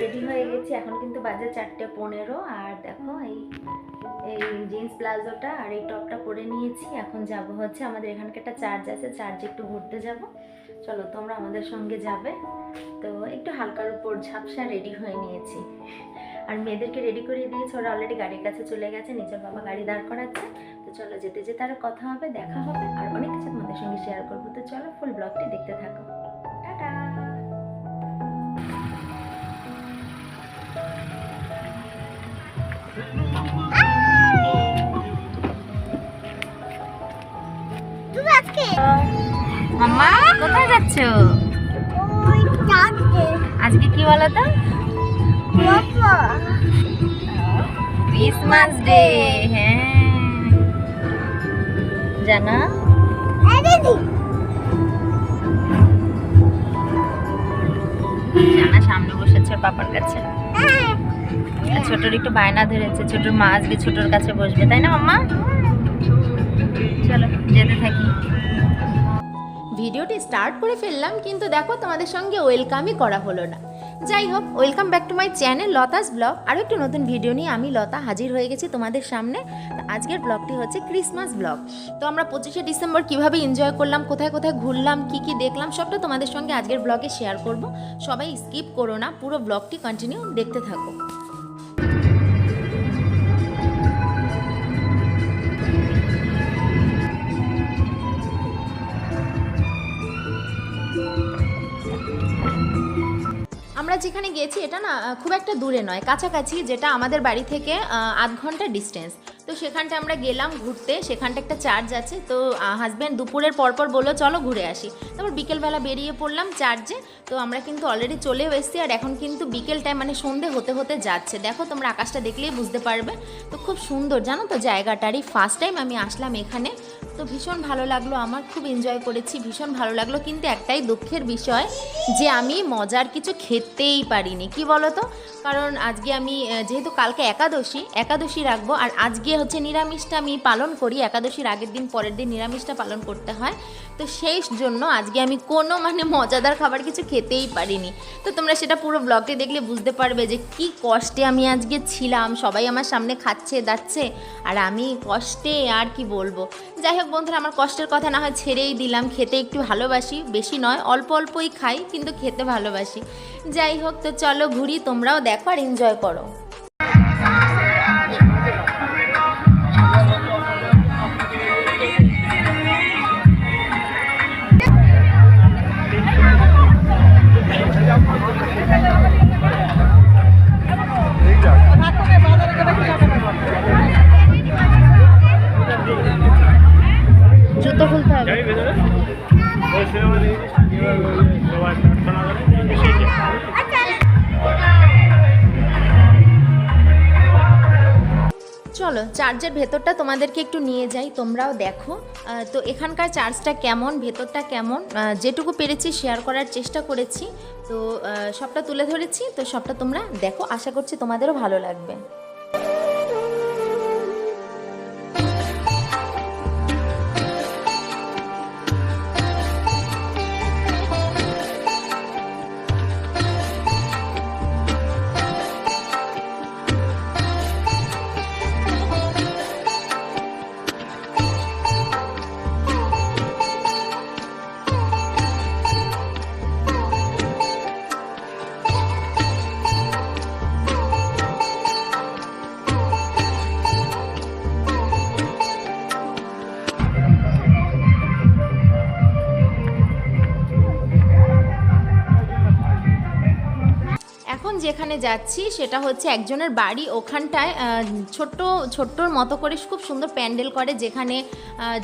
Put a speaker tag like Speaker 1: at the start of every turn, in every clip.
Speaker 1: Ready হয়ে গেছি, এখন কিন্তু বাজে চারটে পনেরো। আর দেখো এই এই জিন্স প্লাজোটা আর এই টপটা পরে নিয়েছি। এখন যাব হচ্ছে আমাদের এখানকার একটা চার্জ আছে চার্জে একটু ঘুরতে যাব। চলো, তোমরা আমাদের সঙ্গে যাবে। তো একটু হালকার উপর ঝাপসা রেডি হয়ে নিয়েছি। আর মেয়েদেরকে রেডি করিয়ে দিয়েছে, ওরা অলরেডি গাড়ির কাছে চলে গেছে, নিজের বাবা গাড়ি দাঁড় করাচ্ছে। তো চলো, যেতে যেতে আরও কথা হবে, দেখা হবে, আর অনেক কিছু তোমাদের সঙ্গে শেয়ার করব। তো চলো ফুল ব্লগটি দেখতে থাকো।
Speaker 2: আজকে?
Speaker 1: কোথায় যাচ্ছ? আজকে কি বলো তো ক্রিসমাস ডে হ্যাঁ। জানা? জানা সামনে বসেছে পাপার কাছে। ছোটর একটু বায়না ধরেছে, ছোটর মা আজকে ছোটর কাছে বসবে, তাই না মাম্মা? চলো, যেতে থাকি।
Speaker 3: ভিডিওটি স্টার্ট করে ফেললাম, কিন্তু দেখো তোমাদের সঙ্গে ওয়েলকামই করা হলো না। যাই হোক, welcome back to my channel Lata's vlog. আরও একটি নতুন ভিডিও নিয়ে আমি লতা হাজির হয়ে গেছি তোমাদের সামনে। আজকের ব্লগটি হচ্ছে ক্রিসমাস ব্লগ। তো আমরা পঁচিশে ডিসেম্বর কীভাবে এনজয় করলাম, কোথায় কোথায় ঘুরলাম, কি কি দেখলাম, সবটা তোমাদের সঙ্গে আজকের ব্লগে শেয়ার করব। সবাই স্কিপ করো না, পুরো ব্লগটি কন্টিনিউ দেখতে থাকো। যেখানে গেছি এটা না খুব একটা দূরে নয়, কাছাকাছি, যেটা আমাদের বাড়ি থেকে আধ ঘণ্টা ডিস্টেন্স তো সেখানটা আমরা গেলাম ঘুরতে, সেখানটা একটা চার্জ আছে, তো হাজব্যান্ড দুপুরের পরপর বলল, চলো ঘুরে আসি। তারপর বিকেলবেলা বেরিয়ে পড়লাম চার্জে তো আমরা কিন্তু অলরেডি চলেও এসেছি, আর এখন কিন্তু বিকেল টাইম মানে সন্ধে হতে হতে যাচ্ছে। দেখো, তোমরা আকাশটা দেখলেই বুঝতে পারবে, তো খুব সুন্দর, জানো তো জায়গাটারই ফার্স্ট টাইম আমি আসলাম এখানে। তো ভীষণ ভালো লাগল, আমার খুব এনজয় করেছি, ভীষণ ভালো লাগল। কিন্তু একটাই দুঃখের বিষয়, যে আমি মজার কিছু খেতেই পারিনি। কি বলো তো কারণ আজকে আমি যেহেতু কালকে একাদশী একাদশী রাখব, আর আজকে হচ্ছে নিরামিষটা আমি পালন করি, একাদশীর আগের দিন, পরের দিন নিরামিষটা পালন করতে হয়। তো সেই জন্য আজকে আমি কোনো মানে মজাদার খাবার কিছু খেতেই পারিনি। তো তোমরা সেটা পুরো ব্লগটি দেখলে বুঝতে পারবে যে কি কষ্টে আমি আজকে ছিলাম, সবাই আমার সামনে খাচ্ছে, দাচ্ছে, আর আমি কষ্টে আর কি বলব? যাই হোক বন্ধুরা, আমার কষ্টের কথা না হয় ছেড়েই দিলাম। খেতে একটু ভালোবাসি, বেশি নয়, অল্প অল্পই খাই, কিন্তু খেতে ভালোবাসি। যাই হোক, তো চলো ঘুরি, তোমরাও দেখো আর এনজয় করো।
Speaker 1: হবে।
Speaker 3: চলো, চার্জের ভেতরটা তোমাদেরকে একটু নিয়ে যাই, তোমরাও দেখো। তো এখানকার চার্জটা কেমন, ভেতরটা কেমন? যেটুকু পেরেছি শেয়ার করার চেষ্টা করেছি। তো সবটা তুলে ধরেছি, তো সবটা তোমরা দেখো। আশা করছি তোমাদেরও ভালো লাগবে। যাচ্ছি, সেটা হচ্ছে একজনের বাড়ি। ওখানটায় ছোট্ট, ছোট্টর মতো করে খুব সুন্দর প্যান্ডেল করে, যেখানে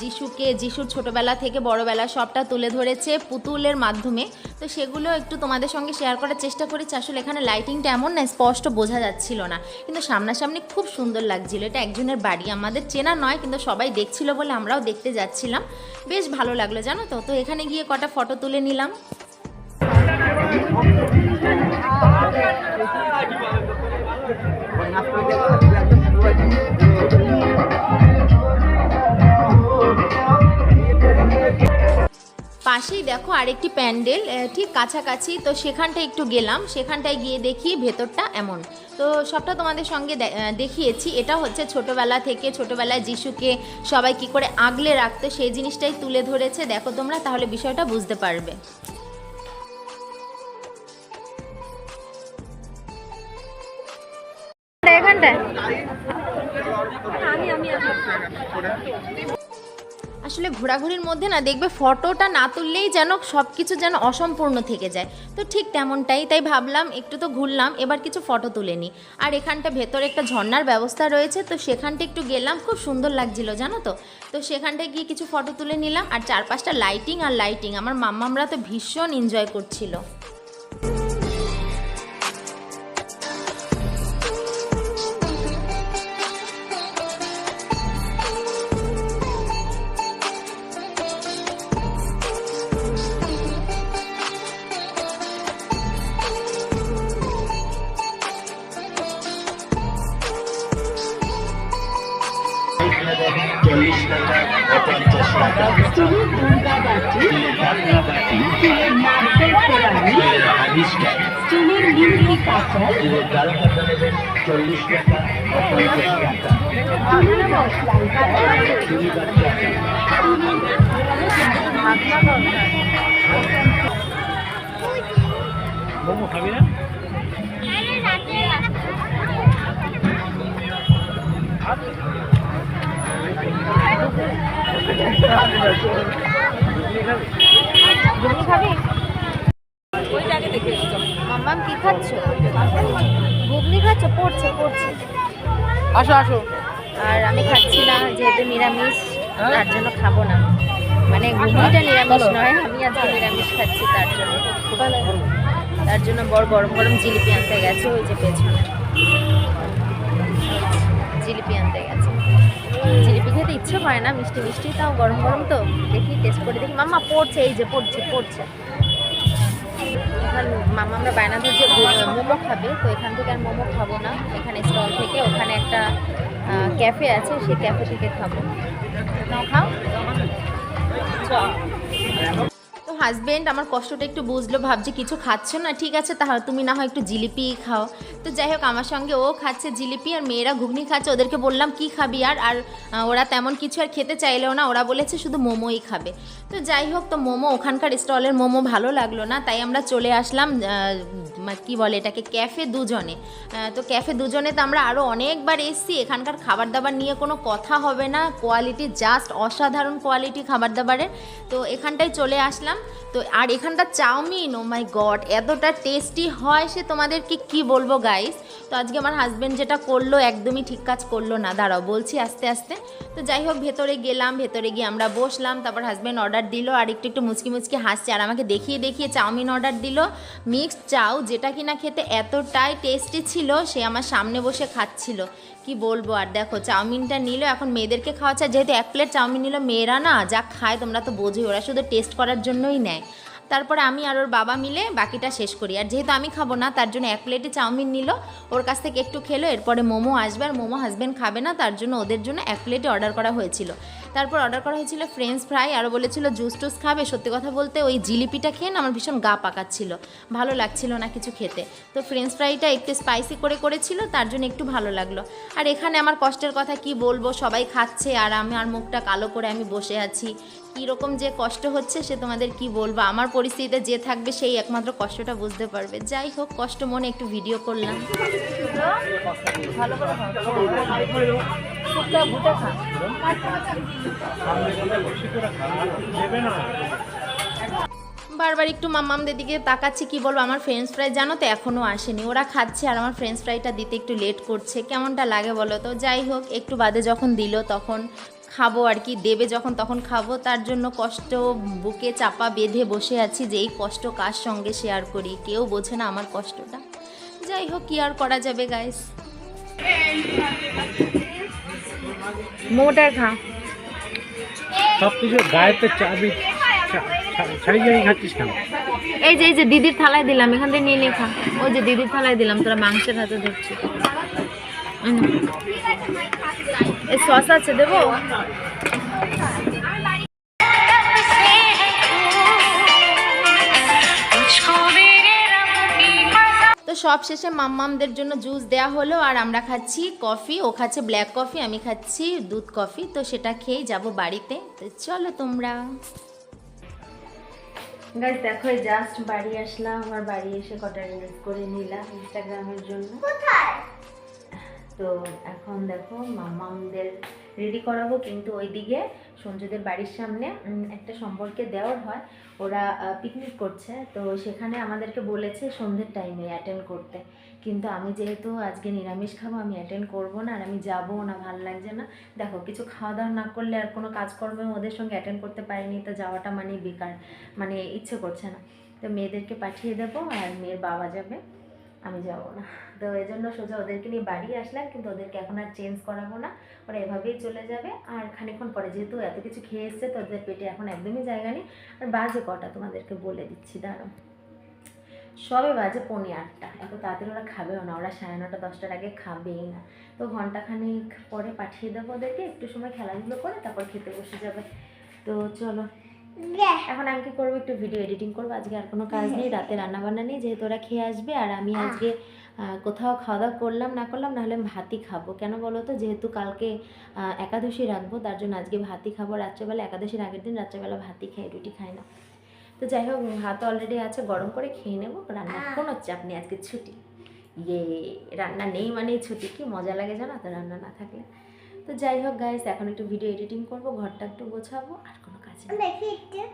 Speaker 3: যিশুকে, যিশুর ছোটোবেলা থেকে বড়বেলা সবটা তুলে ধরেছে পুতুলের মাধ্যমে। তো সেগুলো একটু তোমাদের সঙ্গে শেয়ার করার চেষ্টা করেছি। আসলে এখানে লাইটিংটা এমন না, স্পষ্ট বোঝা যাচ্ছিল না। কিন্তু সামনাসামনি খুব সুন্দর লাগছিল। এটা একজনের বাড়ি। আমাদের চেনা নয়, কিন্তু সবাই দেখছিল বলে আমরাও দেখতে যাচ্ছিলাম। বেশ ভালো লাগল জানো তো? তো এখানে গিয়ে কটা ফটো তুলে নিলাম।
Speaker 4: পাশেই দেখো
Speaker 3: আরেকটি প্যান্ডেল ঠিক কাছাকাছি, তো সেখানটা একটু গেলাম। সেখানটায় গিয়ে দেখি ভেতরটা এমন। তো সবটা তোমাদের সঙ্গে দেখিয়েছি। এটা হচ্ছে ছোটোবেলা থেকে ছোটোবেলায় যিশুকে সবাই কি করে আগলে রাখতো, সেই জিনিসটাই তুলে ধরেছে। দেখো তোমরা, তাহলে বিষয়টা বুঝতে পারবে। আসলে ঘোরাঘুরির মধ্যে না দেখবে ফটোটা না তুললেই যেন সব কিছু যেন অসম্পূর্ণ থেকে যায়। তো ঠিক তেমনটাই তাই ভাবলাম একটু তো ঘুরলাম এবার কিছু ফটো তুলে নিই। আর এখানটা ভেতরে একটা ঝর্ণার ব্যবস্থা রয়েছে তো সেখানটা একটু গেলাম খুব সুন্দর লাগছিল জানো তো? তো সেখানটায় গিয়ে কিছু ফটো তুলে নিলাম আর চারপাশটা লাইটিং আর লাইটিং আমার মাম্মামরা তো ভীষণ এনজয় করছিল।
Speaker 4: গারো পাতা নেবেন চল্লিশ টাকা পঞ্চাশ টাকা বাচ্চা মোমো খাবি না
Speaker 1: ঘুগনি খাবি মাম্মাম কি খাচ্ছ? ঘুগনি খাচ্ছ? পড়ছে পড়ছে।
Speaker 5: আসো আসো।
Speaker 1: আর আমি খাচ্ছি না যেহেতু নিরামিষ তার জন্য খাব না। মানে ঘুগনিটা নিরামিষ নয় আমি আজকে নিরামিষ খাচ্ছি তার জন্য। তার জন্য বড় গরম গরম জিলিপি আনতে গেছে ওই যে পেছনে। জিলিপি আনতে গেছে। জিলিপি খেতে ইচ্ছে হয় না মিষ্টি মিষ্টি তাও গরম গরম তো। দেখি টেস্ট করে দেখি। মাম্মা পড়ছে এই যে পড়ছে পড়ছে। এখান মামা আমরা বায়না ধরছে মোমো খাবে, তো এখান থেকে আর মোমো খাব না। এখানে স্টল থেকে, ওখানে একটা ক্যাফে আছে, সেই ক্যাফে থেকে খাব। খাও।
Speaker 3: খাও হাজবেন্ড আমার কষ্টটা একটু বুঝলো, ভাবছে কিছু খাচ্ছ না, ঠিক আছে, তাহলে তুমি না হয় একটু জিলিপি খাও। তো যাই হোক, আমার সঙ্গে ও খাচ্ছে জিলিপি আর মেয়েরা ঘুগনি খাচ্ছে, ওদেরকে বললাম কি খাবি আর আর ওরা তেমন কিছু আর খেতে চাইলেও না, ওরা বলেছে শুধু মোমোই খাবে। তো যাই হোক, তো মোমো, ওখানকার স্টলের মোমো ভালো লাগল না, তাই আমরা চলে আসলাম কি বলে এটাকে? ক্যাফে দুজনে। তো ক্যাফে দুজনে তো আমরা আরও অনেকবার এসেছি। এখানকার খাবার দাবার নিয়ে কোনো কথা হবে না। কোয়ালিটি জাস্ট অসাধারণ কোয়ালিটি খাবার দাবারের তো এখানটায় চলে আসলাম। তো আর এখানকার চাউমিন ও মাই গড এতটা টেস্টি হয় সে তোমাদেরকে কি বলব গাইস তো আজকে আমার হাজব্যান্ড যেটা করল, একদমই ঠিক কাজ করল না। দাঁড়াও, বলছি আস্তে আস্তে। তো যাই হোক, ভেতরে গেলাম, ভেতরে গিয়ে আমরা বসলাম। তারপর হাজব্যান্ড অর্ডার দিল, আর একটু একটু মুচকি মুচকি হাসছে। আর আমাকে দেখিয়ে দেখিয়ে চাউমিন অর্ডার দিল। মিক্সড চাউ যেটা কিনা খেতে এতটাই টেস্টি ছিল, সে আমার সামনে বসে খাচ্ছিল। কি বলব আর দেখো, চাউমিনটা নিল, এখন মেয়েদেরকে খাওয়াচ্ছে। যেহেতু এক প্লেট চাউমিন নিল, মেয়েরা না যা খায় তোমরা তো বোঝোই, ওরা শুধু টেস্ট করার জন্যই নেয়। তারপরে আমি আর ওর বাবা মিলে বাকিটা শেষ করি। আর যেহেতু আমি খাব না, তার জন্য এক প্লেটে চাউমিন নিল, ওর কাছ থেকে একটু খেলো, এরপরে মোমো আসবে, আর মোমো হাজব্যান্ড খাবে না, তার জন্য ওদের জন্য এক প্লেটে অর্ডার করা হয়েছিল। তারপর অর্ডার করা হয়েছিল ফ্রেঞ্চ ফ্রাই আরও বলেছিল জুস টুস খাবে। সত্যি কথা বলতে ওই জিলিপিটা খেয়ে না আমার ভীষণ গা পাকাচ্ছিল। ভালো লাগছিল না কিছু খেতে। তো ফ্রেঞ্চ ফ্রাইটা একটু স্পাইসি করে করেছিল, তার জন্য একটু ভালো লাগল। আর এখানে আমার কষ্টের কথা কি বলব, সবাই খাচ্ছে, আর আমি আর মুখটা কালো করে আমি বসে আছি। কীরকম যে কষ্ট হচ্ছে সে তোমাদের কি বলব? আমার পরিস্থিতিতে যে থাকবে সেই একমাত্র কষ্টটা বুঝতে পারবে। যাই হোক, কষ্ট মনে একটু ভিডিও করলাম। বারবার একটু মাম্মামদের দিকে তাকাচ্ছি, কি বলব? আমার ফ্রেঞ্চ ফ্রাই জানো তো এখনও আসেনি। ওরা খাচ্ছে আর আমার ফ্রেঞ্চ ফ্রাইটা দিতে একটু লেট করছে। কেমনটা লাগে বলো তো? যাই হোক, একটু বাদে যখন দিল তখন খাব আর কি দেবে যখন তখন খাব। তার জন্য কষ্ট বুকে চাপা বেঁধে বসে আছি যে এই কষ্ট কার সঙ্গে শেয়ার করি? কেউ বোঝে না আমার কষ্টটা। যাই হোক কি আর করা যাবে গাইস
Speaker 1: মোটা খা।
Speaker 5: সব কিছু গায়ে তো চাবি
Speaker 1: এই যে এই যে দিদির থালায় দিলাম এখান থেকে নিয়ে নিয়ে খা। ওই যে দিদির থালায় দিলাম তোরা মাংসের হাতে দেখছি সস আছে দেবো?
Speaker 6: তো সব শেষে মাম্মামদের জন্য জুস দেয়া হলো আর আমরা খাচ্ছি কফি ও খাচ্ছে ব্ল্যাক কফি আমি খাচ্ছি দুধ কফি তো সেটা খেয়ে যাব বাড়িতে। তো চলো তোমরা।
Speaker 3: দেখো জাস্ট বাড়ি আসলাম আমার বাড়ি এসে কটা রিলিজ করে নিলাম ইনস্টাগ্রামের জন্য।
Speaker 1: কোথায়?
Speaker 3: তো এখন দেখো মামামদের রেডি করাবো, কিন্তু ওইদিকে সঞ্জুদের বাড়ির সামনে একটা সম্পর্কে দেওয়ার হয়। ওরা পিকনিক করছে। তো সেখানে আমাদেরকে বলেছে সন্ধ্যের টাইমে অ্যাটেন্ড করতে। কিন্তু আমি যেহেতু আজকে নিরামিষ খাব, আমি অ্যাটেন্ড করব না, আর আমি যাব না, ভালো লাগছে না। দেখো, কিছু খাওয়া দাওয়া না করলে আর কোনো কাজকর্মে ওদের সঙ্গে অ্যাটেন্ড করতে পারিনি, তো যাওয়াটা মানে বেকার মানে ইচ্ছে করছে না। তো মেয়েদেরকে পাঠিয়ে দেবো, আর মেয়ের বাবা যাবে। আমি যাব না। তো এই জন্য সোজা ওদেরকে নিয়ে বাড়ি আসলাম, কিন্তু ওদেরকে এখন আর চেঞ্জ করাবো না। ওরা এভাবেই চলে যাবে। আর খানিকক্ষণ পরে যেহেতু এত কিছু খেয়ে এসছে, তো ওদের পেটে এখন একদমই জায়গা নেই। আর বাজে কটা তোমাদেরকে বলে দিচ্ছি দাঁড়ো সবে বাজে পৌনে আটটা। এত তাড়াতাড়ি ওরা খাবেও না। ওরা সাড়ে নটা, দশটার আগে খাবেই না। তো ঘন্টাখানিক পরে পাঠিয়ে দেবো ওদেরকে। একটু সময় খেলাধুলো করে তারপর খেতে বসে যাবে। তো চলো। এখন আমি কি করব? একটু ভিডিও এডিটিং করব। আজকে আর কোনো কাজ নেই রাতে রান্না বান্না নেই। যেহেতু ওরা খেয়ে আসবে আর আমি আজকে কোথাও খাওয়া দাওয়া করলাম না করলাম নাহলে আমি ভাতই খাব। কেন বলো তো? যেহেতু কালকে একাদশী রাখব তার জন্য আজকে ভাতই খাব। রাত্রেবেলা একাদশীর আগের দিন রাত্রেবেলা ভাতই খাই রুটি খাই না। তো যাই হোক ভাত অলরেডি আছে গরম করে খেয়ে নেব। রান্না কোনো চাপ নেই আজকে ছুটি। ইয়ে রান্না নেই মানেই ছুটি। কি মজা লাগে জানো? তো রান্না না থাকলে। তো যাই হোক গাইস এখন একটু ভিডিও এডিটিং করব ঘরটা একটু গোছাবো আর কোনো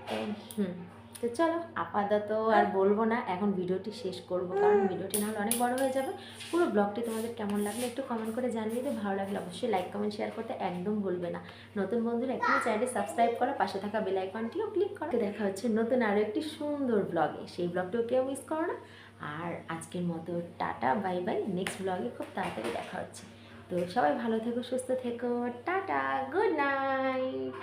Speaker 3: তো, হুম তো চলো আপাতত আর বলব না এখন ভিডিওটি শেষ করব কারণ ভিডিওটি না হলে অনেক বড় হয়ে যাবে। পুরো ব্লগটি তোমাদের কেমন লাগল একটু কমেন্ট করে জানিয়ে দিও ভালো লাগলে অবশ্যই লাইক কমেন্ট শেয়ার করতে একদম ভুলবে না। নতুন বন্ধুরা এখনই চ্যানেলটি সাবস্ক্রাইব করো পাশে থাকা বেল আইকনটিও ক্লিক করো। দেখা হচ্ছে নতুন আরও একটি সুন্দর ব্লগে সেই ব্লগটিও কেউ মিস করো না। আর আজকের মতো টাটা বাই বাই নেক্সট ব্লগে খুব তাড়াতাড়ি দেখা হচ্ছে। তো সবাই ভালো থেকো সুস্থ থেকো। Tata good night